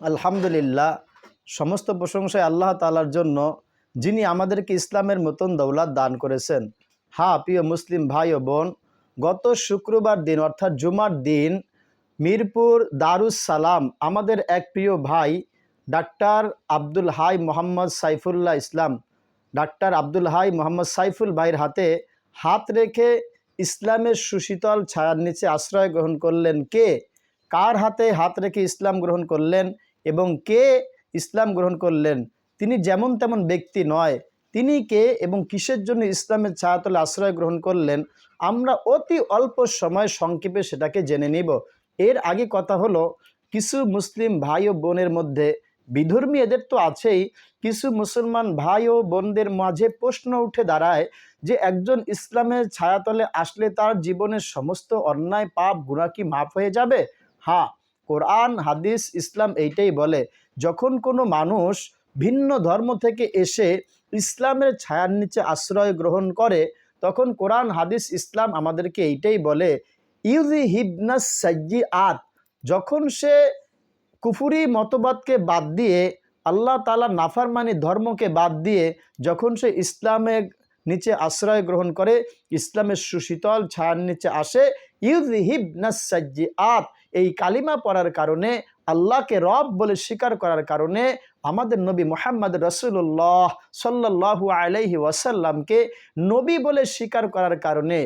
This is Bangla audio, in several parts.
আলহামদুলিল্লাহ, সমস্ত প্রশংসায় আল্লাহ তালার জন্য যিনি আমাদেরকে ইসলামের মতন দৌলত দান করেছেন। হা প্রিয় মুসলিম ভাই ও বোন, গত শুক্রবার দিন, অর্থাৎ জুমার দিন, মিরপুর দারুস সালাম আমাদের এক প্রিয় ভাই, ডাক্তার আব্দুল হাই মোহাম্মদ সাইফুল্লাহ ইসলাম, ডাক্তার আব্দুল হাই মোহাম্মদ সাইফুল ভাইয়ের হাতে হাত রেখে ইসলামের সুশীতল ছায়ার নিচে আশ্রয় গ্রহণ করলেন কে? কার হাতে হাত রেখে ইসলাম গ্রহণ করলেন? এবং কে ইসলাম গ্রহণ করলেন? তিনি যেমন তেমন ব্যক্তি নয়। তিনি কে এবং কিসের জন্য ইসলামের ছায়াতলে আশ্রয় গ্রহণ করলেন? আমরা অতি অল্প সময় সংক্ষেপে সেটাকে জেনে নিব। এর আগে কথা হলো, কিছু মুসলিম ভাই ও বোনের মধ্যে, বিধর্মী এদের তো আছেই, কিছু মুসলমান ভাই ও বোনদের মাঝে প্রশ্ন উঠে দাঁড়ায় যে একজন ইসলামের ছায়াতলে আসলে তার জীবনের সমস্ত অন্যায়, পাপ গুণা কি মাফ হয়ে যাবে? হ্যাঁ কোরআন, হাদিস, ইসলাম এইটাই বলে, যখন কোনো মানুষ ভিন্ন ধর্ম থেকে এসে ইসলামের ছায়ার নিচে আশ্রয় গ্রহণ করে, তখন কোরআন, হাদিস, ইসলাম আমাদেরকে এইটাই বলে ইউজি হিবনাস সাজ্জি আত যখন সে কুফুরি মতবাদকে বাদ দিয়ে, আল্লাহ তালা নাফারমানি ধর্মকে বাদ দিয়ে, যখন সে ইসলামের নিচে আশ্রয় গ্রহণ করে, ইসলামের সুশীতল ছায়ার নিচে আসে ইউজি হিবনাস সাজ্জি আত এই কালিমা পড়ার কারণে, আল্লাহকে রব বলে স্বীকার করার কারণে, আমাদের নবী মোহাম্মদ রসুল্লাহ সাল্লাহু আলাইহি ওয়াসাল্লামকে নবী বলে স্বীকার করার কারণে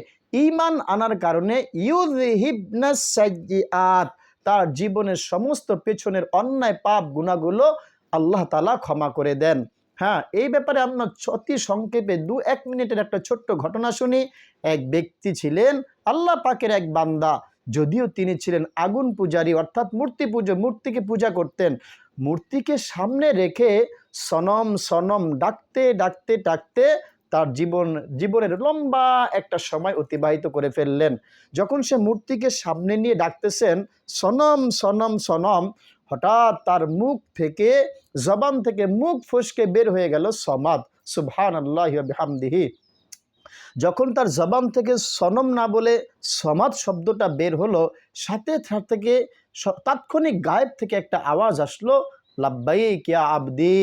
ইমান আনার কারণে ইউজিহিবনাসাজ্জিআত তার জীবনের সমস্ত পেছনের অন্যায় পাপ গুণাগুলো আল্লাহ তালা ক্ষমা করে দেন। হ্যাঁ এই ব্যাপারে আমরা অতি সংক্ষেপে দু এক মিনিটের একটা ছোট্ট ঘটনা শুনি। এক ব্যক্তি ছিলেন আল্লাহ পাকের এক বান্দা, যদিও তিনি ছিলেন আগুন পূজারী, অর্থাৎ মূর্তি পুজো, মূর্তিকে পূজা করতেন। মূর্তিকে সামনে রেখে সনম সনম ডাকতে ডাকতে ডাকতে তার জীবন, জীবনের লম্বা একটা সময় অতিবাহিত করে ফেললেন। যখন সে মূর্তিকে সামনে নিয়ে ডাকতেছেন, সনম সনম সনম হঠাৎ তার মুখ থেকে, জবান থেকে মুখ ফসকে বের হয়ে গেল সমাদ। সুবহান আল্লাহ যখন তার জবান থেকে সনম না বলে সমাদ শব্দটা বের হলো, সাথে থেকে তাৎক্ষণিক গায়েব থেকে একটা আওয়াজ আসলো লাব্বাই কিয়া আবদি।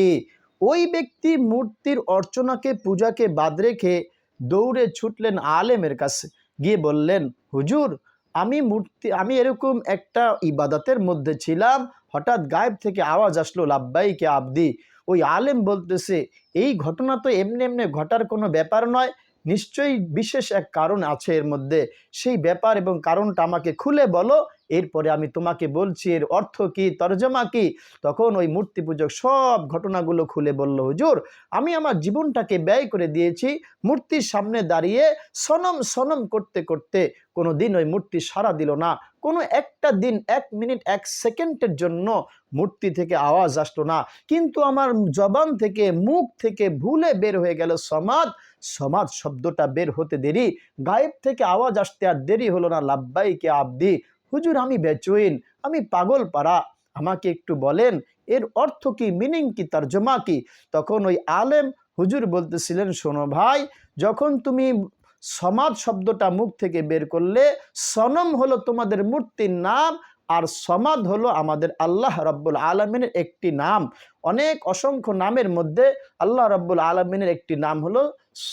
ওই ব্যক্তি মূর্তির অর্চনাকে, পূজাকে বাদ রেখে দৌড়ে ছুটলেন আলেমের কাছে। গিয়ে বললেন, হুজুর, আমি মূর্তি, আমি এরকম একটা ইবাদতের মধ্যে ছিলাম হঠাৎ গায়েব থেকে আওয়াজ আসলো, লাব্বাইকে আবদি। ওই আলেম বলতেছে, এই ঘটনা তো এমনি এমনি ঘটার কোনো ব্যাপার নয়, নিশ্চয়ই বিশেষ এক কারণ আছে এর মধ্যে। সেই ব্যাপার এবং কারণটা আমাকে খুলে বলো, এরপরে আমি তোমাকে বলছি, এর অর্থ কি, তর্জমা কি? তখন ওই মূর্তি পূজক সব ঘটনাগুলো খুলে বলল, হুজুর, আমি আমার জীবনটাকে ব্যয় করে দিয়েছি মূর্তির সামনে দাঁড়িয়ে সনম সনম করতে করতে। কোনো দিন ওই মূর্তি সারা দিল না। কোনো একটা দিন, এক মিনিট, এক সেকেন্ডের জন্য মূর্তি থেকে আওয়াজ আসলো না। কিন্তু আমার জবান থেকে, মুখ থেকে ভুলে বের হয়ে গেল সমাজ সমাজ শব্দটা বের হতে দেরি। গায়েব থেকে আওয়াজ আসতে আর দেরি হলো না। লাব্বাইকে আবদি, হুজুর, আমি বেচইন, আমি পাগল পাড়া। আমাকে একটু বলেন, এর অর্থ কি, মিনিং কি তার জমা কি? তখন ওই আলেম হুজুর বলতেছিলেন, শোনো ভাই, যখন তুমি সমাজ শব্দটা মুখ থেকে বের করলে সনম হলো তোমাদের মূর্তির নাম আর সমাদ হলো আমাদের আল্লাহ রব্বুল আলমিনের একটি নাম। অনেক অসংখ্য নামের মধ্যে আল্লাহ রব্বুল আলমিনের একটি নাম হলো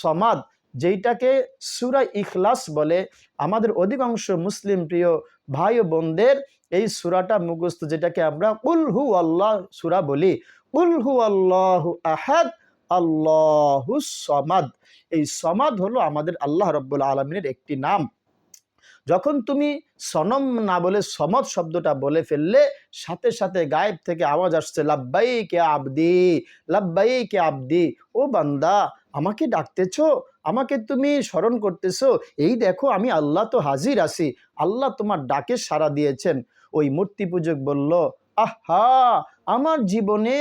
সমাদ যেইটাকে সুরা ইখলাস বলে। আমাদের অধিকাংশ মুসলিম প্রিয় ভাই ও বোনদের এই সুরাটা মুখস্থ, যেটাকে আমরা উলহু আল্লাহ সুরা বলি। উলহু আল্লাহ আহাদ আল্লাহু সমাদ। এই সমাদ হলো আমাদের আল্লাহ রব্বুল আলমিনের একটি নাম। যখন তুমি সনম না বলে সমদ শব্দটা বলে ফেললে, সাথে সাথে গায়েব থেকে আওয়াজ আসছে লাব্বাই কে আবদি লাব্বাই কে আবদি, ও বান্দা, আমাকে ডাকতেছ? আমাকে তুমি স্মরণ করতেছো? এই দেখো, আমি আল্লাহ তো হাজির আছি। আল্লাহ তোমার ডাকে সাড়া দিয়েছেন। ওই মূর্তি পূজক বলল আহা, আমার জীবনে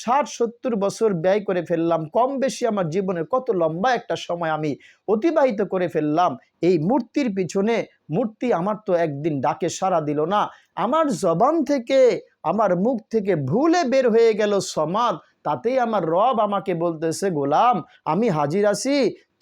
ষাট, সত্তর বছর ব্যয় করে ফেললাম, কম বেশি আমার জীবনের কত লম্বা একটা সময় আমি অতিবাহিত করে ফেললাম, এই মূর্তির পিছনে মূর্তি আমার তো একদিন ডাকে সাড়া দিল না, আমার জবান থেকে, আমার মুখ থেকে ভুলে বের হয়ে গেল সমাদ, তাতেই আমার রব আমাকে বলতেছে, গোলাম, আমি হাজির আছি,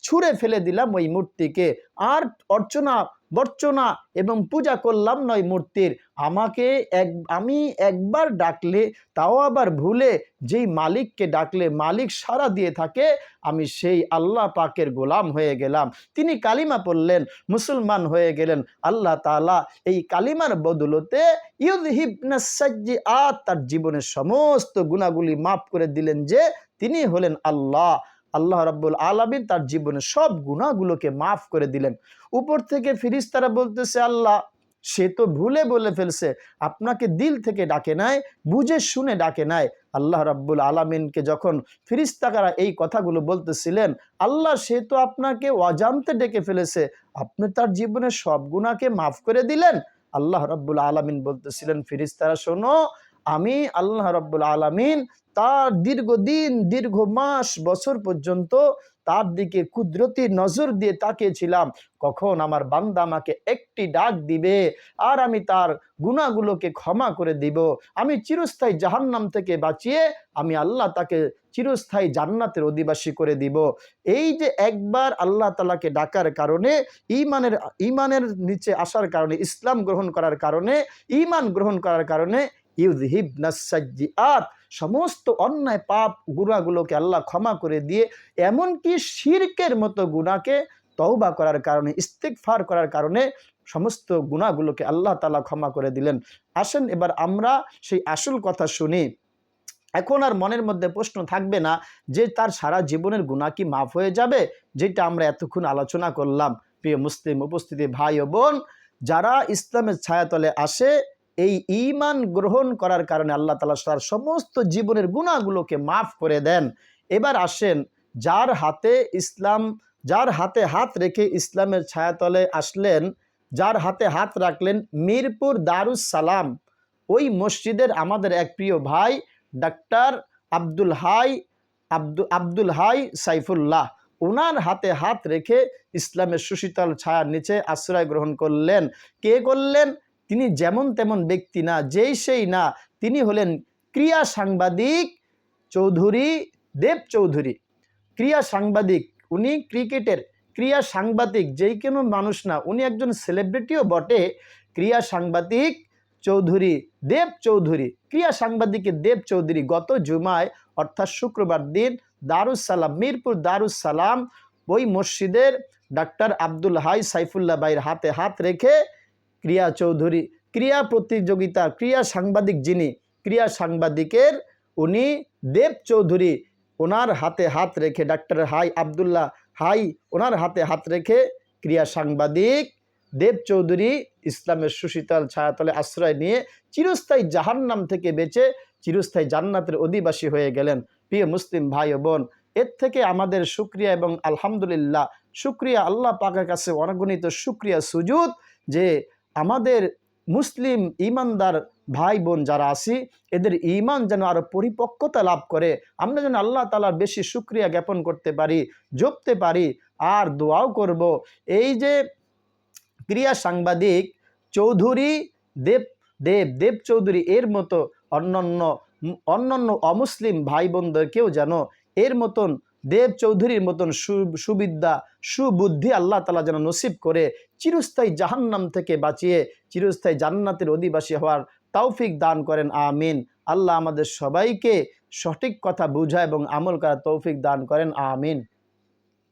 ছুঁড়ে ফেলে দিলাম ওই মূর্তিকে, আর অর্চনা বর্চনা এবং পূজা করলাম নয় মূর্তির। আমাকে এক, আমি একবার ডাকলে, তাও আবার ভুলে যেই মালিককে ডাকলে মালিক সারা দিয়ে থাকে, আমি সেই আল্লাহ পাকের গোলাম হয়ে গেলাম। তিনি কালিমা পড়লেন, মুসলমান হয়ে গেলেন। আল্লাহ তালা এই কালিমার বদলতে ইউদ ইউদহিবনাসাজ্জি আত তার জীবনের সমস্ত গুণাগুলি মাফ করে দিলেন যে তিনি হলেন আল্লাহ। আল্লাহ রাব্বুল আলামিন তার জীবনের সব গুণাগুলোকে মাফ করে দিলেন। উপর থেকে ফিরিস্তারা বলতেছে, আল্লাহ, সে তো ভুলে বলে ফেলছে, আপনাকে দিল থেকে ডাকে নাই, বুঝে শুনে ডাকে নাই। আল্লাহ রাব্বুল আলামিনকে যখন ফিরিস্তাকারা এই কথাগুলো বলতেছিলেন, আল্লাহ, সে তো আপনাকে অজান্তে ডেকে ফেলেছে, আপনি তার জীবনের সব গুণাকে মাফ করে দিলেন? আল্লাহ রাব্বুল আলামিন বলতেছিলেন ফিরিস্তারা, শোনো আমি আল্লাহ রাব্বুল আলামিন তার দীর্ঘদিন, দীর্ঘ মাস, বছর পর্যন্ত তার দিকে কুদরতি নজর দিয়ে তাকিয়েছিলাম। কখন আমার বান্দা আমাকে একটি ডাক দিবে আর আমি তার গুণাগুলোকে ক্ষমা করে দিব। আমি চিরস্থায়ী জাহান্নাম থেকে বাঁচিয়ে আমি আল্লাহ তাকে চিরস্থায়ী জান্নাতের অধিবাসী করে দিব। এই যে একবার আল্লাহ তালাকে ডাকার কারণে ইমানের ইমানের নিচে আসার কারণে, ইসলাম গ্রহণ করার কারণে ইমান গ্রহণ করার কারণে ইউজহিব নাসাজ্জিআত সমস্ত অন্যায় পাপ গুণাগুলোকে আল্লাহ ক্ষমা করে দিয়ে, এমনকি শিরকের মতো গুণাকে তওবা করার কারণে ইস্তেকফার করার কারণে সমস্ত গুণাগুলোকে আল্লাহ তালা ক্ষমা করে দিলেন। আসেন এবার আমরা সেই আসল কথা শুনি। এখন আর মনের মধ্যে প্রশ্ন থাকবে না যে তার সারা জীবনের গুণা কি মাফ হয়ে যাবে, যেটা আমরা এতক্ষণ আলোচনা করলাম। প্রিয় মুসলিম উপস্থিতি ভাই ও বোন, যারা ইসলামের ছায়াতলে আসে এই ইমান গ্রহণ করার কারণে আল্লাহ তালা তার সমস্ত জীবনের গুণাগুলোকে মাফ করে দেন। এবার আসেন, যার হাতে ইসলাম, যার হাতে হাত রেখে ইসলামের ছায়াতলে আসলেন, যার হাতে হাত রাখলেন মিরপুর দারুস সালাম ওই মসজিদের আমাদের এক প্রিয় ভাই, ডাক্তার আব্দুল হাই, আব্দু, আব্দুল হাই সাইফুল্লাহ। ওনার হাতে হাত রেখে ইসলামের সুশীতল ছায়ার নিচে আশ্রয় গ্রহণ করলেন। কে করলেন? তিনি যেমন তেমন ব্যক্তি না, যেই সেই না, তিনি হলেন ক্রিয়া সাংবাদিক চৌধুরী দেব চৌধুরী। ক্রিয়া সাংবাদিক, উনি ক্রিকেটের ক্রিয়া সাংবাদিক, যেই কোনো মানুষ না, উনি একজন সেলিব্রিটিও বটে। ক্রিয়া সাংবাদিক চৌধুরী দেব চৌধুরী, ক্রিয়া সাংবাদিকের দেব চৌধুরী গত জুমায়, অর্থাৎ শুক্রবার দিন দারুস সালাম মিরপুর দারুস সালাম ওই মসজিদের ডাক্তার আব্দুল হাই সাইফুল্লাহ ভাইয়ের হাতে হাত রেখে ক্রিয়া চৌধুরী, ক্রিয়া প্রতিযোগিতা, ক্রিয়া সাংবাদিক যিনি, ক্রিয়া সাংবাদিকের উনি দেব চৌধুরী। ওনার হাতে হাত রেখে ডাক্তার হাই আবদুল্লাহ হাই, ওনার হাতে হাত রেখে ক্রিয়া সাংবাদিক দেব চৌধুরী ইসলামের সুশীতল ছায়াতলে আশ্রয় নিয়ে চিরস্থায়ী জাহান্নাম থেকে বেঁচে চিরস্থায়ী জান্নাতের অধিবাসী হয়ে গেলেন। প্রিয় মুসলিম ভাই ও বোন, এর থেকে আমাদের সুক্রিয়া এবং আলহামদুলিল্লাহ, সুক্রিয়া আল্লাহ পাকের কাছে অনগণিত সুক্রিয়া সুজুদ যে আমাদের মুসলিম ইমানদার ভাই বোন যারা আছি, এদের ইমান যেন আরও পরিপক্কতা লাভ করে, আমরা যেন আল্লাহ তালার বেশি সুক্রিয়া জ্ঞাপন করতে পারি, জপতে পারি, আর দোয়াও করব। এই যে ক্রিয়া সাংবাদিক চৌধুরী দেব দেব দেব চৌধুরী এর মতো অন্যান্য অন্যান্য অমুসলিম ভাই বোনদেরকেও যেন এর মতন দেব চৌধুরীর মতন সুবিদ্যা, সুবুদ্ধি আল্লাহ তালা যেন নসিব করে চিরস্থায়ী জাহান্নাম থেকে বাঁচিয়ে চিরস্থায়ী জান্নাতের অধিবাসী হওয়ার তৌফিক দান করেন। আমিন। আল্লাহ আমাদের সবাইকে সঠিক কথা বুঝা এবং আমল করা তৌফিক দান করেন। আমিন।